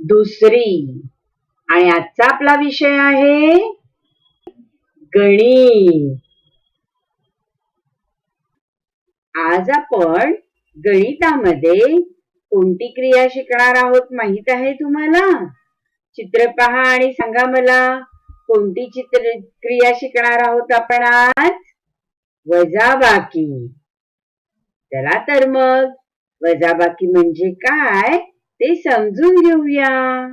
दुसरी. आणि आजचा आपला विषय आहे गणित. आज आपण गणितामध्ये कोणती क्रिया शिकणार आहोत माहीत आहे तुम्हाला? चित्र पहा आणि सांगा मला कोणती चित्र क्रिया शिकणार आहोत आपण आज? वजाबाकी चला तर मग वजाबाकी म्हणजे काय? ते समजून घेऊया.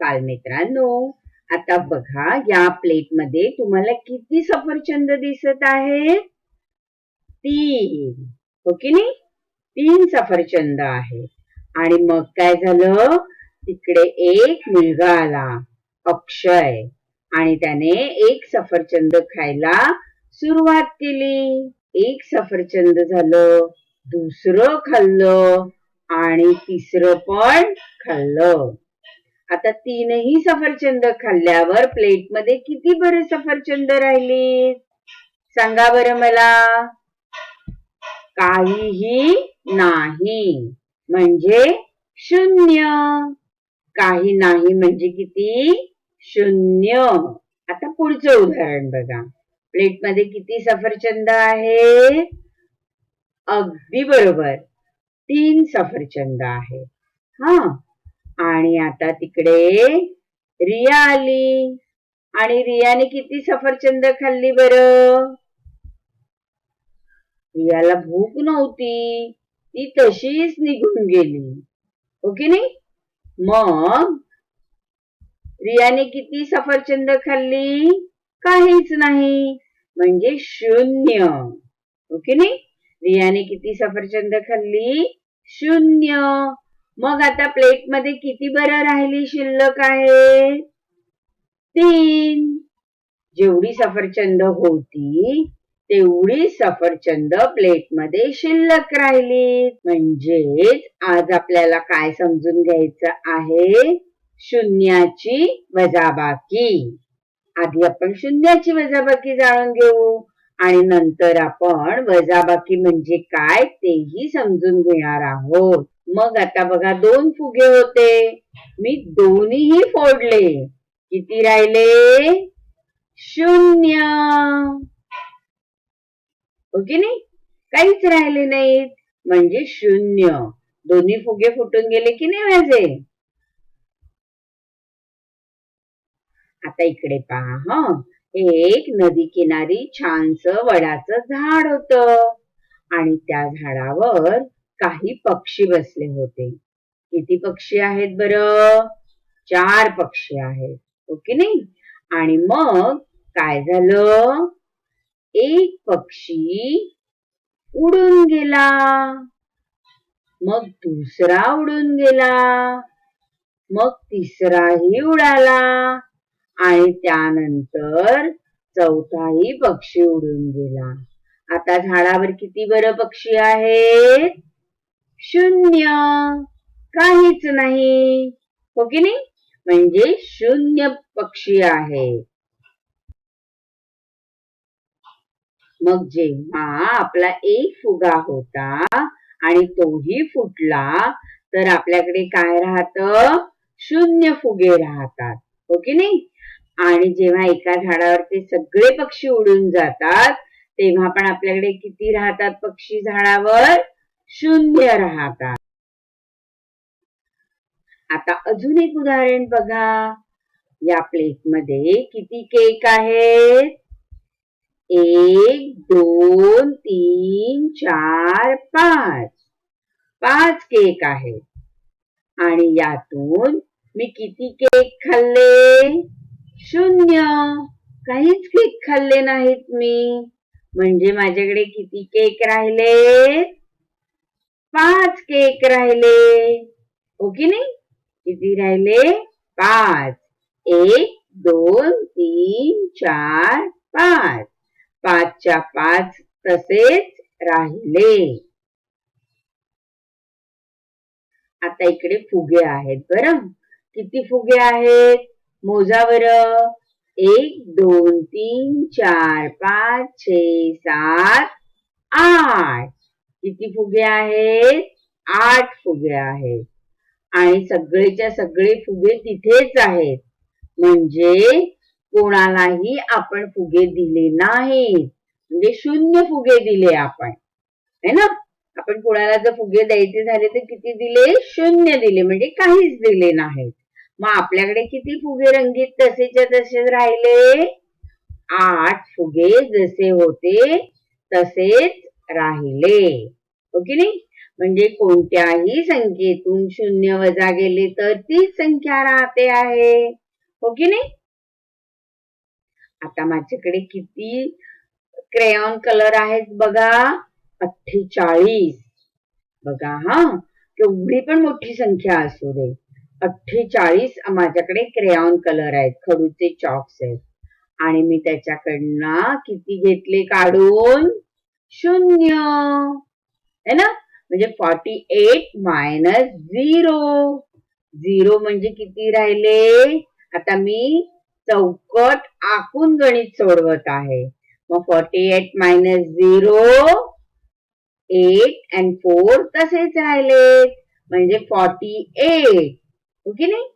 काल मित्रांनो आता बघा या प्लेटमध्ये तुम्हाला किती सफरचंद दिसत आहे तीन. हो की नाही? तीन सफरचंद आहे आणि मग काय झालं? तिकडे एक मुलगा आला अक्षय. आणि त्याने एक सफरचंद खायला सुरुवात केली. एक सफरचंद झालं दुसरं खाल्लं आणि तिसरं पण खाल्लं. आता तीनही सफरचंद खाल्ल्यावर प्लेटमध्ये किती बरं सफरचंद राहिले? सांगा बरं मला. काहीही नाही. म्हणजे शून्य. काही नाही म्हणजे किती? शून्य. आता पुढचं उदाहरण बघा. प्लेटमध्ये किती सफरचंद आहे अगदी बरोबर. तीन सफरचंद आहे. हा. आणि आता तिकडे रिया आली. आणि रियाने किती सफरचंद खाल्ली बर? रियाला भूक नव्हती. ती तशीच निघून गेली. हो ओके नाही? मग रियाने किती सफरचंद खाल्ली? काहीच नाही. म्हणजे शून्य. हो ओके नाही? रियाने किती सफरचंद खाल्ली? शून्य. मग आता प्लेटमध्ये किती बरं राहिली शिल्लक आहे? तीन. जेवढी सफरचंद होती तेवढी सफरचंद प्लेटमध्ये शिल्लक राहिली. म्हणजेच आज आपल्याला काय समजून घ्यायचं आहे? शून्याची वजाबाकी. आधी आपण शून्याची वजाबाकी जाणून घेऊ. आणि नंतर आपण वजाबाकी म्हणजे काय तेही समजून घेणार आहोत. मग आता बघा दोन फुगे होते. मी दोन्हीही फोडले. किती राहिले? शून्य. हो ओके नाही? काहीच राहिले नाहीत. म्हणजे शून्य. दोन्ही फुगे फुटून गेले की नाही माझे? आता इकडे पहा हं. एक नदी किनारी छानस वडाचं झाड होत. आणि त्या झाडावर काही पक्षी बसले होते. किती पक्षी आहेत बर? चार पक्षी आहेत. हो की नाही? आणि मग काय झालं? एक पक्षी उडून गेला. मग दुसरा उडून गेला. मग तिसराही उडाला. आणि त्यानंतर चौथाही पक्षी उडून गेला. आता झाडावर किती बरं पक्षी आहेत? शून्य. काहीच नाही. हो की नाही? म्हणजे शून्य पक्षी आहे मग जेव्हा आपला एक फुगा होता आणि तोही फुटला तर आपल्याकडे काय राहत? शून्य फुगे राहतात. हो की नाही? आणि जेव्हा एका झाडावर ते सगळे पक्षी उडून जातात तेव्हा पण आपल्याकडे किती राहतात पक्षी झाडावर? शून्य राहतात. आता अजून एक उदाहरण बघा. या प्लेटमध्ये किती केक आहेत? एक दोन तीन चार पाच. पाच केक आहेत. आणि यातून मी किती केक खाल्ले? शून्य. काहीच केक खाल्ले नाहीत मी. म्हणजे माझ्याकडे किती केक राहिले? पाच केक राहिले. हो की नाही? किती राहिले? पाच. एक दोन तीन चार पाच. पाचच्या पाच तसेच राहिले. आता इकडे फुगे आहेत बरं. किती फुगे आहेत? मोजा एक दोन तीन चार पाच छे सात आठ. किती फुगे आहेत? आठ फुगे आहेत. आणि सगळेच्या सगळे फुगे तिथेच आहेत. म्हणजे कोणालाही आपण फुगे दिले नाहीत. म्हणजे शून्य फुगे दिले आपण. है ना? आपण कोणाला जर फुगे द्यायचे झाले तर किती दिले? शून्य दिले. म्हणजे काहीच दिले नाहीत. मग आपल्याकडे किती फुगे रंगीत तसेच्या तसेच राहिले? आठ फुगे जसे होते तसेच राहिले. हो ओके नाही? म्हणजे कोणत्याही संख्येतून शून्य वजा गेले तर तीच संख्या राहते आहे. हो नाही? आता माझ्याकडे किती क्रेयॉन कलर आहेत बघा. अठ्ठेचाळीस. बघा हा. केवढी पण मोठी संख्या असू दे. अठ्ठेचाळीस माझ्याकडे क्रेऑन कलर आहेत खडूचे चॉक्स आहेत. आणि मी त्याच्याकडनं किती घेतले काढून? शून्य. है ना? म्हणजे forty eight minus zero zero म्हणजे किती राहिले? आता मी चौकट आखून गणित सोडवत आहे. मग forty eight minus zero eight and four तसेच राहिले म्हणजे फॉर्टी एट हो की नाही?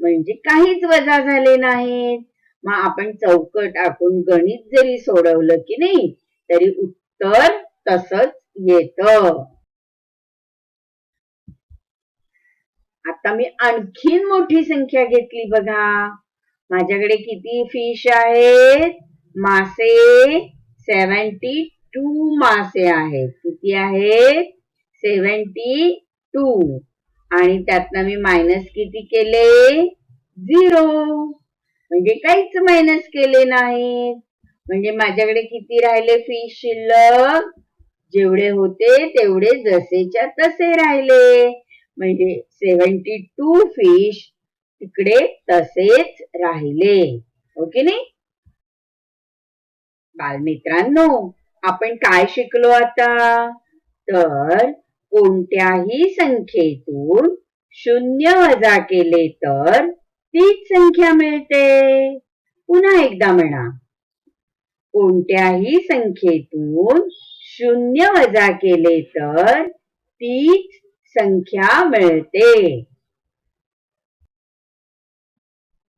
म्हणजे काहीच वजा झाले नाहीत. मग आपण चौकट आपण गणित जरी सोडवलं की नाही तरी उत्तर तसंच येत. आता मी आणखीन मोठी संख्या घेतली बघा. माझ्याकडे किती फिश आहेत? मासे सेवन्टी टू मासे आहेत. किती आहेत? सेवन्टी टू आणि त्यातनं मी मायनस किती केले? झिरो म्हणजे काहीच मायनस केले नाही म्हणजे माझ्याकडे किती राहिले फिश शिल्लक? जेवढे होते तेवढे जसेच्या तसे राहिले. म्हणजे सेवन्टी टू फिश तिकडे तसेच राहिले. हो ओके नाही? बालमित्रांनो आपण काय शिकलो आता? तर कोणत्याही संख्येतून शून्य वजा केले तर तीच संख्या मिळते. पुन्हा एकदा म्हणा. कोणत्याही संख्येतून शून्य वजा केले तर तीच संख्या मिळते.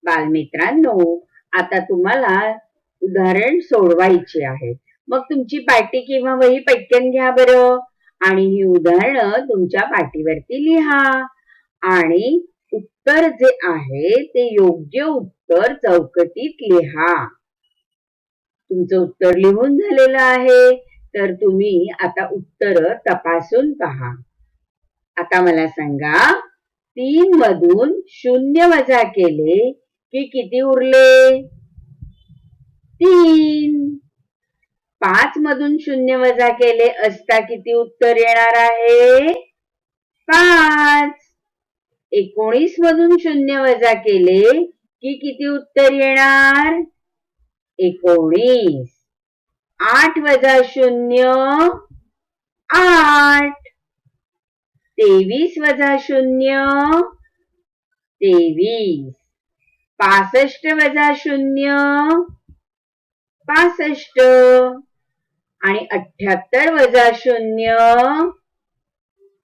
बालमित्रांनो आता तुम्हाला उदाहरण सोडवायचे आहे मग तुमची पाटी किंवा वही पटकन घ्या बरं. आणि ही उदाहरणं तुमच्या पाठीवरती लिहा. आणि उत्तर जे आहे ते योग्य उत्तर चौकटीत लिहा. तुमचं उत्तर लिहून झालेलं आहे तर तुम्ही आता उत्तर तपासून पहा. आता मला सांगा तीन मधून शून्य वजा केले की किती उरले? तीन. पाच मधून शून्य वजा केले असता किती उत्तर येणार आहे? पाच. एकोणीस मधून शून्य वजा केले की किती उत्तर येणार? एकोणीस. आठ वजा शून्य आठ. तेवीस वजा शून्य तेवीस. पासष्ट वजा शून्य पासष्ट. आणि अठ्याहत्तर वजा शून्य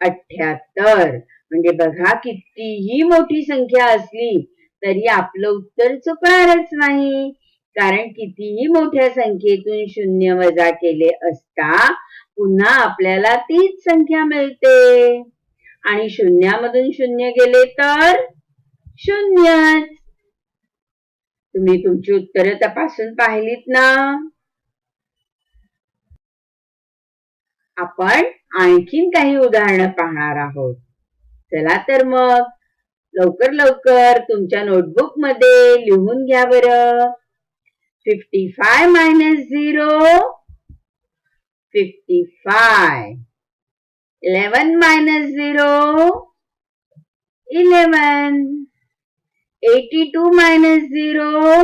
अठ्याहत्तर. म्हणजे बघा कितीही मोठी संख्या असली तरी आपलं उत्तर चुकणारच नाही. कारण कितीही मोठ्या संख्येतून शून्य वजा केले असता पुन्हा आपल्याला तीच संख्या मिळते. आणि शून्यामधून शून्य गेले तर शून्यच. तुम्ही तुमची उत्तरं तपासून पाहिलीत ना? आपण आणखीन काही उदाहरणं पाहणार आहोत. चला तर मग लवकर लवकर तुमच्या नोटबुकमध्ये लिहून घ्या बरं. Fifty five minus zero fifty five eleven minus zero eleven eighty two minus zero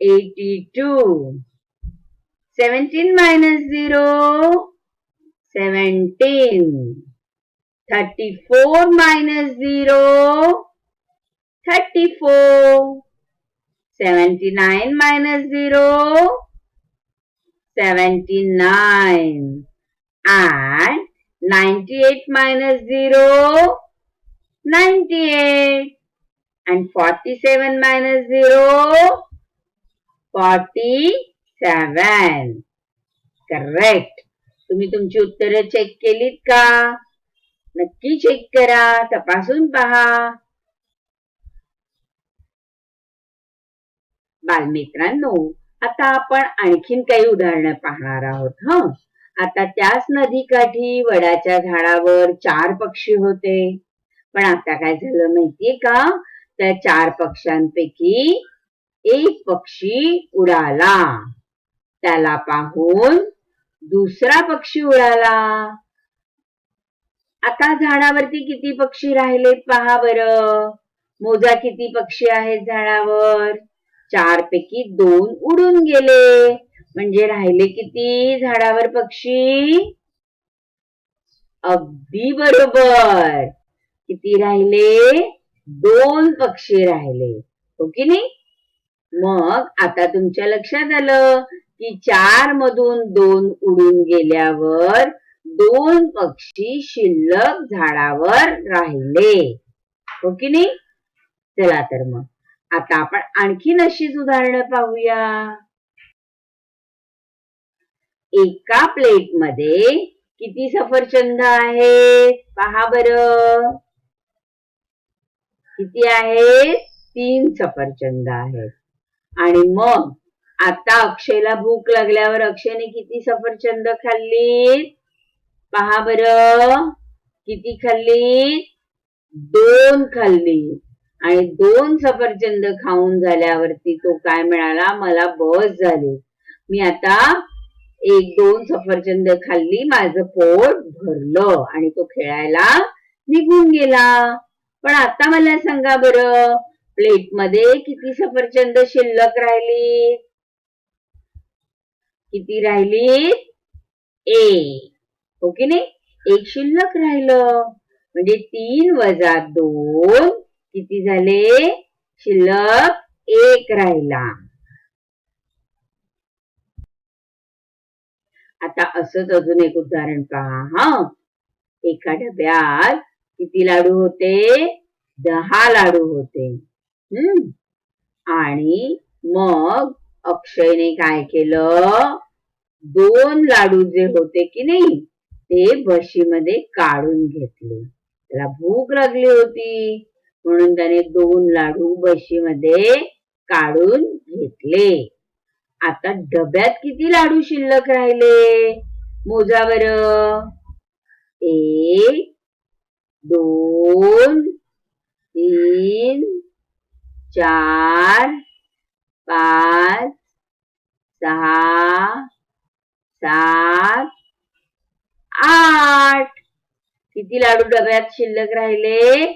eighty two 17 minus 0, 17. 34 minus 0, 34. 79 minus 0, 79. And 98 minus 0, 98. And 47 minus 0, 47. Correct तुम्ही तुमची उत्तरं चेक केलीत का? नक्की चेक करा. तपासून पहा. बालमित्रांनो आता आपण आणखीन काही उदाहरणं पाहणार आहोत ह? आता त्याच नदीकाठी वडाच्या झाडावर चार पक्षी होते. पण आता काय झालं माहितीये का? त्या चार पक्ष्यांपैकी एक पक्षी उडाला. त्याला पाहून दुसरा पक्षी उडाला. आता झाडावरती किती पक्षी राहिलेत पहा बर. मोजा किती पक्षी आहेत झाडावर? चार पैकी दोन उडून गेले. म्हणजे राहिले किती झाडावर पक्षी? अगदी बरोबर. किती राहिले? दोन पक्षी राहिले. हो की नाही? मग आता तुमच्या लक्षात आलं. की चार मधून दोन उडून गेल्यावर दोन पक्षी शिल्लक झाडावर राहिले. हो की नाही? चला तर मग. आता आपण आणखीन अशीच उदाहरणं पाहूया. एका प्लेटमध्ये किती सफरचंद आहेत? पहा बर. किती आहेत? तीन सफरचंद आहेत. आणि मग आता अक्षयला भूक लागल्यावर अक्षयने किती सफरचंद खाल्ली पहा बर. किती खाल्ली दोन खाल्ली आणि दोन सफरचंद खाऊन झाल्यावरती तो काय मिळाला? मला बस झाली. मी आता एक दोन सफरचंद खाल्ली माझं पोट भरलं आणि तो खेळायला निघून गेला. पण आता मला सांगा बरं प्लेटमध्ये किती सफरचंद शिल्लक राहिली? किती राहिली एक. हो की नाही? एक शिल्लक राहिलं. म्हणजे तीन वजा दोन किती झाले? शिल्लक एक राहिला. आता असंच अजून एक उदाहरण पहा हा. एका डब्यात किती लाडू होते? दहा लाडू होते. हम्म आणि मग अक्षयने काय केलं? दोन लाडू जे होते की नाही ते बशीमध्ये काढून घेतले. त्याला भूक लागली होती. म्हणून त्याने दोन लाडू बशीमध्ये काढून घेतले. आता डब्यात किती लाडू शिल्लक राहिले? मोजा बर. एक दोन तीन चार पाच सहा सात आठ. किती लाडू डब्यात शिल्लक राहिले?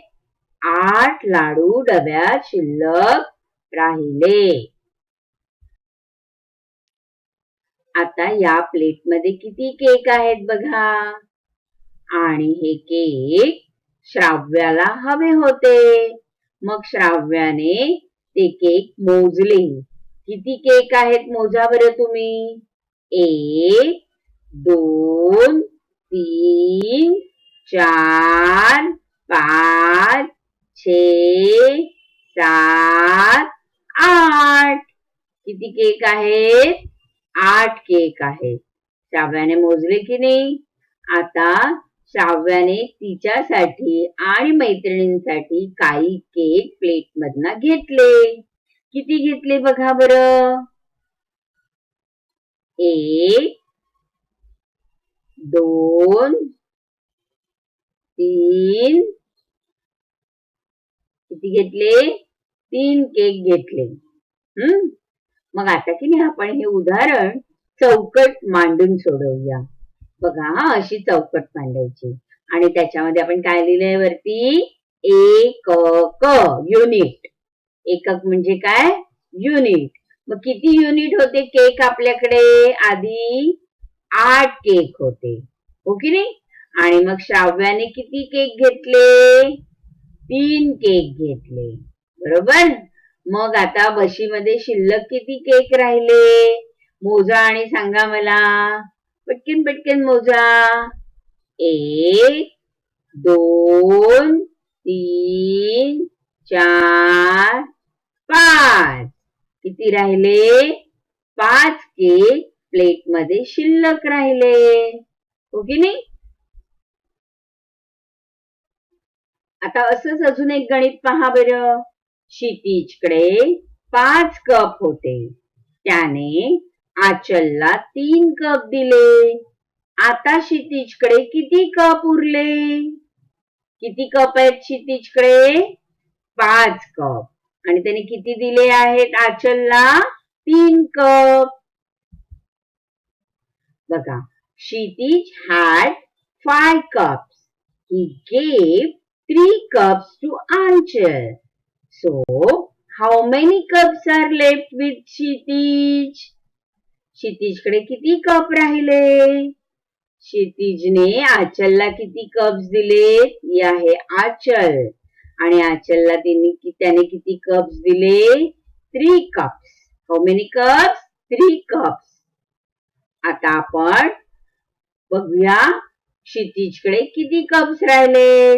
आठ लाडू डब्यात शिल्लक राहिले. आता या प्लेटमध्ये किती केक आहेत बघा. आणि हे केक श्राव्याला हवे होते. मग श्राव्याने ते केक मोजले. किती केक आहेत मोजा बरं तुम्ही? एक, दोन, तीन, चार, पाच, छे, सात, आठ. किती केक आहेत? आठ केक आहेत. मोजले की नाही? आता श्राव्याने तिच्यासाठी आणि मैत्रिणींसाठी काही केक प्लेट मधन घेतले. किती घेतले बघा बर? एक दोन तीन. किती घेतले? तीन केक घेतले. हम्म मग आता की नाही आपण हे उदाहरण चौकट मांडून सोडवूया. बघा हा अशी चौकट मांडायची. आणि त्याच्यामध्ये आपण काय लिहिलंय वरती? एकक युनिट एकक म्हणजे काय? युनिट मग किती युनिट होते केक आपल्याकडे? आधी आठ केक होते. हो की नाही? आणि मग श्राव्याने किती केक घेतले? तीन केक घेतले. बरोबर? मग आता बशीमध्ये शिल्लक किती केक राहिले? मोजा आणि सांगा मला. पटकन पटकन मोजा. एक दोन तीन चार पाच. किती राहिले? पाच केक प्लेटमध्ये शिल्लक राहिले. हो की नाही? आता असंच अजून एक गणित पहा बरं. क्षितिजकडे पाच कप होते. त्याने आचलला तीन कप दिले. आता क्षितिजकडे किती कप उरले? किती कप आहेत क्षितिजकडे? पाच कप. आणि त्याने किती दिले आहेत आचलला? तीन कप. बघा Kshitij had five cups he gave three cups to Aanchal so how many cups are left with Kshitij? क्षितिजकडे किती कप राहिले? क्षितिजने आचलला किती कप्स दिले ही आहे आचल. आणि आचलला त्यांनी त्याने किती कप्स दिले three cups how many cups three cups आता आपण बघूया क्षितिजकडे किती कप्स राहिले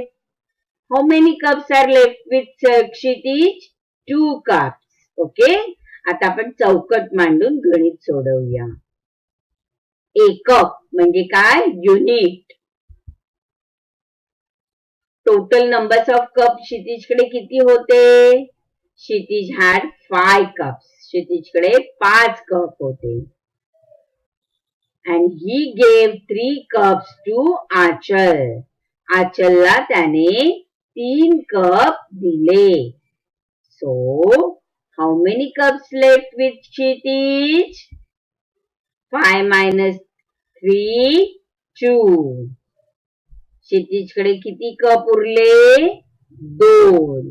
How many cups are left with uh, Kshitij? Two cups okay आता आपण चौकट मांडून गणित सोडवूया. एकक म्हणजे काय? Unit. Total numbers of cup क्षितिजकडे किती होते? क्षितिज हॅड फाय कप्स क्षितिजकडे पाच कप होते. And he gave three cups to Aanchal आचलला त्याने तीन कप दिले. So how many cups left with Kshitij five minus three two क्षितिजकडे किती कप उरले दोन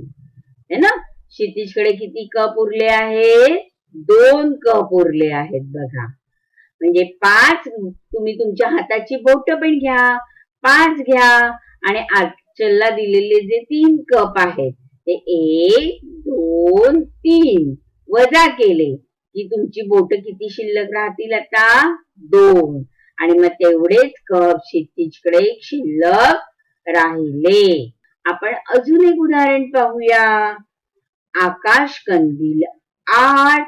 है ना क्षितिजकडे किती कप उरले आहेत दोन कप उरले आहेत बघा म्हणजे पाच तुम्ही तुमच्या हाताची बोट पण घ्या पाच घ्या आणि आचलला दिलेले जे तीन कप आहेत ते एक दोन तीन. वजा केले की तुमची बोट किती शिल्लक राहतील आता? दोन. आणि मग तेवढेच कप क्षितिजकडे शिल्लक राहिले. आपण अजून एक उदाहरण पाहूया. आकाश कंदील आठ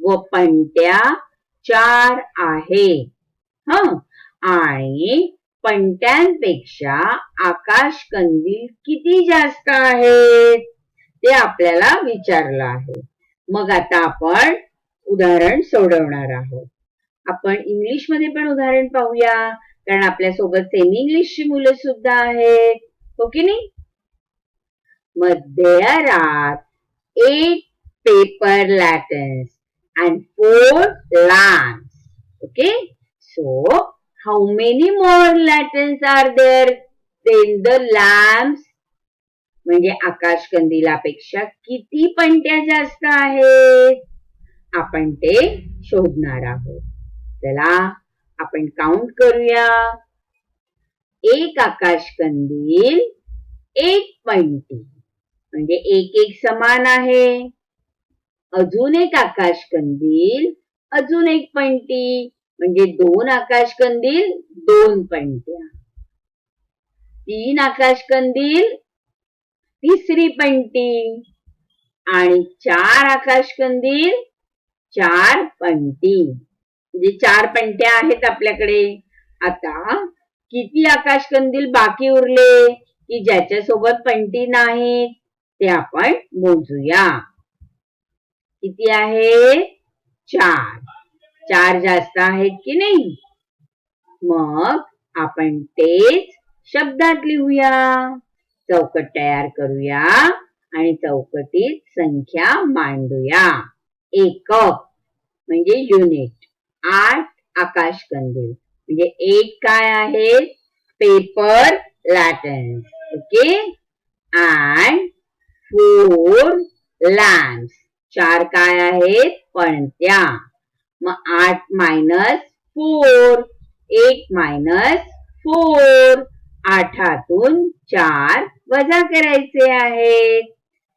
व पंट्या चार आहे. ह. आणि पंट्यांपेक्षा आकाश कंदील किती जास्त आहेत? ते आपल्याला विचारलं आहे. मग आता आपण उदाहरण सोडवणार आहोत. आपण इंग्लिशमध्ये पण उदाहरण पाहूया कारण आपल्यासोबत सेमी इंग्लिशची मुलं सुद्धा आहेत. हो की नाही? There are eight paper lanterns and four lamps okay so how many more lanterns are there than the lamps म्हणजे आकाश कंदिलापेक्षा किती पंट्या जास्त आहेत? आपण ते शोधणार आहोत. चला आपण काउंट करूया. एक आकाश कंदील एक पंटी म्हणजे एक एक समान आहे. अजून एक आकाश कंदील अजून एक पंटी म्हणजे दोन आकाश कंदील दोन पंट्या तीन आकाश कंदील तिसरी पंटी. आणि चार आकाशकंदील चार पंटी. म्हणजे चार पंट्या आहेत आपल्याकडे. आता किती आकाशकंदील बाकी उरले की ज्याच्या सोबत पंटी नाहीत ते आपण मोजूया. किती आहे चार. चार जास्त आहेत की नाही? मग आपण तेच शब्दात लिहूया. चौकट तयार करूया आणि चौकटीत संख्या मांडूया. एकक म्हणजे युनिट आठ आकाश कंदील म्हणजे एक काय आहे? Paper lantern okay and four lamps चार काय आहेत? पणत्या. मग आठ मायनस फोर एक मायनस फोर आठातून चार वजा करायचे आहे.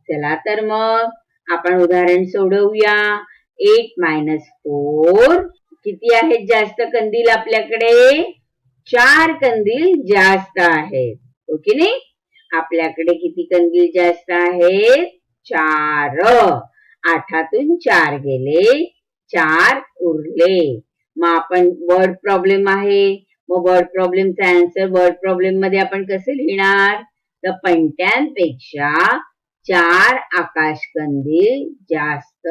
चला तर मग आपण उदाहरण सोडवूया. एट मायनस फोर किती आहेत जास्त कंदील आपल्याकडे? चार कंदील जास्त आहेत. हो ओके नाही? आपल्याकडे किती कंदील जास्त आहेत? चार. आठातून चार गेले. चार उरले. मग आपण वर्ड प्रॉब्लेम आहे. मग वर्ड प्रॉब्लेमचा आन्सर वर्ड प्रॉब्लेममध्ये आपण कसे लिहिणार? तर पंट्यांपेक्षा चार आकाशकंदील जास्त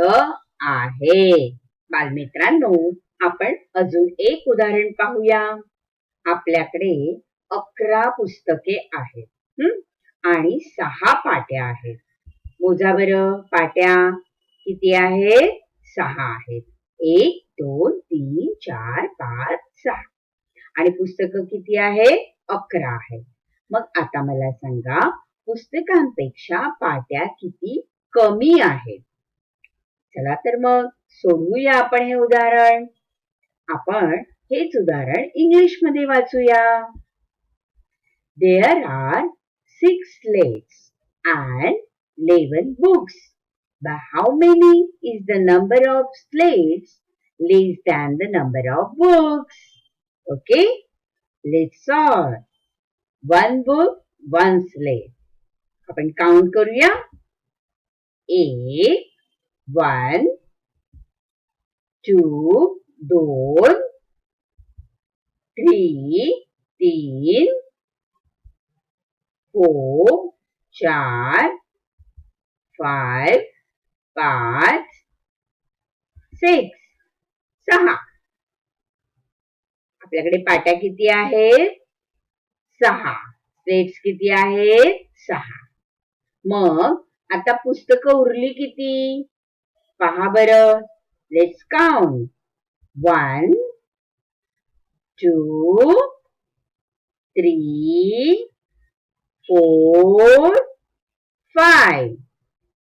आहे. बालमित्रांनो आपण अजून एक उदाहरण पाहूया. आपल्याकडे अकरा पुस्तके आहेत आणि सहा पाट्या आहेत. मोजा बरं पाट्या किती आहेत? सहा आहेत. एक दोन तीन चार पाच सहा. आणि पुस्तक किती आहे अकरा आहे मग आता मला सांगा पुस्तकांपेक्षा पाट्या किती कमी आहेत चला तर मग सोडवूया आपण हे उदाहरण आपण हेच उदाहरण इंग्लिशमध्ये वाचूया there are six slates and 11 books. But how many is the number of slates less than the number of books? Okay, let's solve. One book, one slate. आपण काउंट करूया एक वन टू दोन थ्री तीन four चार five पाच six सहा आपल्याकडे पाट्या किती आहेत? सहा. स्लेट्स किती आहेत? सहा. मग आता पुस्तकं उरली किती? पहा बर. Let's count one two three four five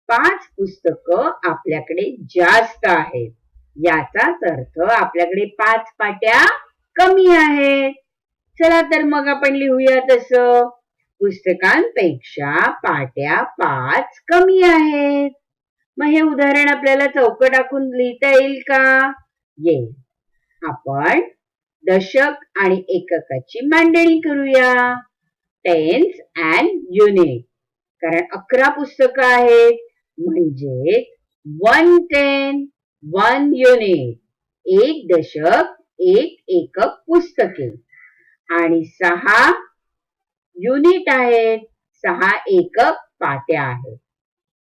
पाच पुस्तक आपल्याकडे जास्त आहेत. याचाच अर्थ आपल्याकडे पाच पाट्या कमी आहेत चला तर मग आपण लिहूया तस. पुस्तकांपेक्षा पाट्या पाच कमी आहेत. मग हे उदाहरण आपल्याला चौक टाकून लिहिता येईल का? येईल आपण दशक आणि एककाची मांडणी करूया. टेन्स अँड युनिट कारण अकरा पुस्तकं आहेत. म्हणजे वन टेन वन युनिट एक दशक एक एकक पुस्तके. आणि सहा युनिट आहेत. सहा एकक पाट्या आहेत.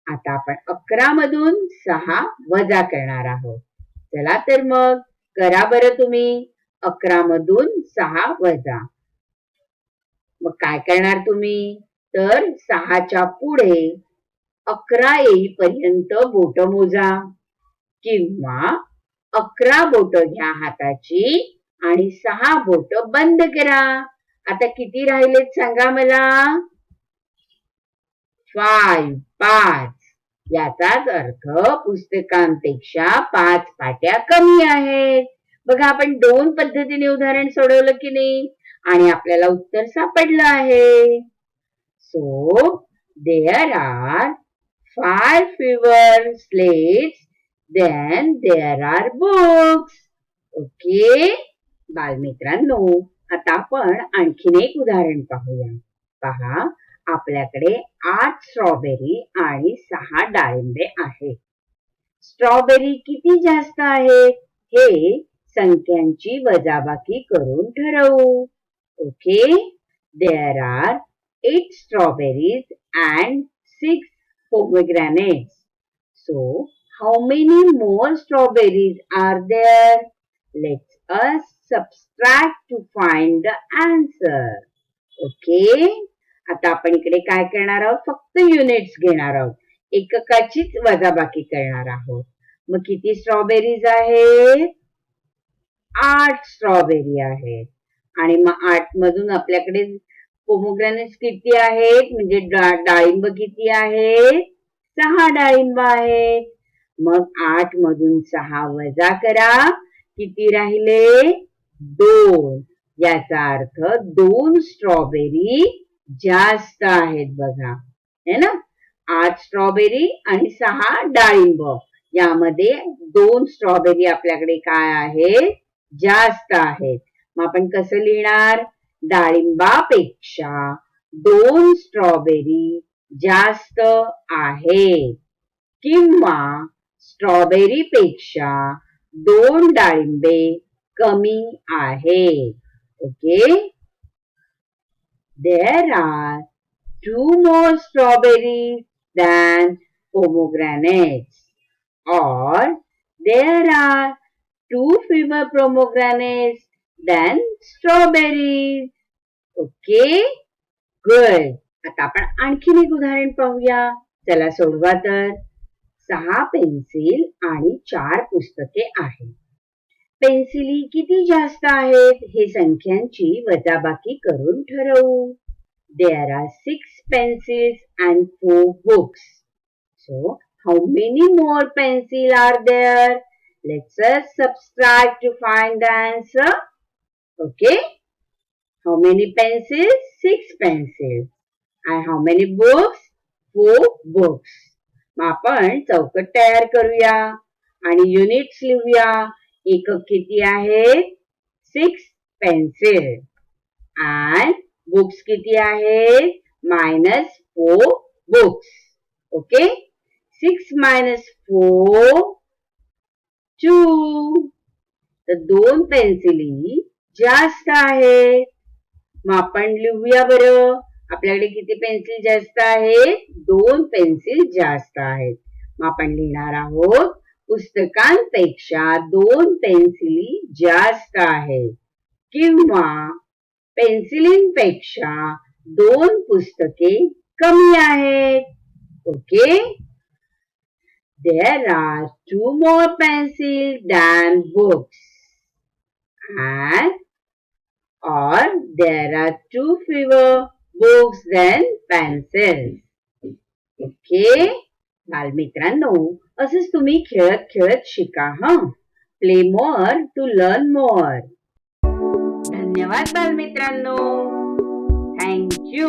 आता आपण अकरा मधून सहा वजा करणार आहोत. चला तर मग करा बरं तुम्ही. अकरा मधून सहा वजा. मग काय करणार तुम्ही? तर सहाच्या पुढे अकरा येईपर्यंत बोट मोजा किंवा अकरा बोट घ्या हाताची आणि सहा बोट बंद करा. आता किती राहिलेत सांगा मला? फाईव्ह पाच. याचाच अर्थ पुस्तकांपेक्षा पाच पाट्या कमी आहेत. बघा आपण दोन पद्धतीने उदाहरण सोडवलं की नाही? आणि आपल्याला उत्तर सापडलं आहे. So there are four fewer slates than there are books. Okay बालमित्रांनो आता आपण आणखीन एक उदाहरण पाहूया. पहा आपल्याकडे आठ स्ट्रॉबेरी आणि सहा डाळिंबे आहेत. स्ट्रॉबेरी किती जास्त आहेत? हे संख्यांची वजाबाकी करून ठरवू. Okay there are eight strawberries and six pomegranates. So, how many more strawberries are there? Let us subtract to find the answer. Okay, आता आपण इकडे काय करणार आहोत? फक्त युनिट्स घेणार आहोत. एककाचीच वजाबाकी करणार आहोत. मग किती स्ट्रॉबेरीज आहेत? आठ स्ट्रॉबेरी आहेत. आणि मग आठ मधून आपल्याकडे पोमोग्रॅनेट्स किती आहेत? म्हणजे डाळिंब किती आहेत? सहा डाळिंब आहेत. मग आठ मधून सहा वजा करा. किती राहिले? दोन. याचा अर्थ दोन स्ट्रॉबेरी जास्त आहेत बघा. है ना? आठ स्ट्रॉबेरी आणि सहा डाळिंब. यामध्ये दोन स्ट्रॉबेरी आपल्याकडे काय आहेत? जास्त आहेत. मग आपण कसं लिहिणार? डाळिंबापेक्षा दोन स्ट्रॉबेरी जास्त आहेत. किंवा स्ट्रॉबेरी पेक्षा दोन डाळिंबे कमी आहे. Okay? There are two more strawberry than pomegranate or there are two fewer pomegranate than strawberries okay? Good आता अपन एक उदाहरण पाहूया. चला सोडवा तर. सहा पेन्सिल चार पुस्तके आहेत. पेन्सिली किती जास्त आहेत there are six pencils and four books so how many more pencil are there let's subscribe to find the answer okay how many pencil six pencils and how many books four books मग आपण चौकट तयार करूया. आणि units लिहूया. एकक किती आहेत सिक्स पेन्सिल आणि बुक्स किती आहेत minus four books okay six minus four two तर दोन पेन्सिली जास्त आहेत मग आपण लिहूया बरं. आपल्याकडे किती पेन्सिल जास्त आहेत? दोन पेन्सिल जास्त आहेत. मग लिहिणार आहोत, पुस्तकांपेक्षा दोन पेन्सिली जास्त आहेत. किंवा पेन्सिलींपेक्षा दोन पुस्तके कमी आहेत. Okay? There are two more pencil than books and, or there are two fewer books than pencils okay बालमित्रांनो असंच तुम्ही खेळत खेळत शिका हा? Play more to learn more धन्यवाद बालमित्रांनो. Thank you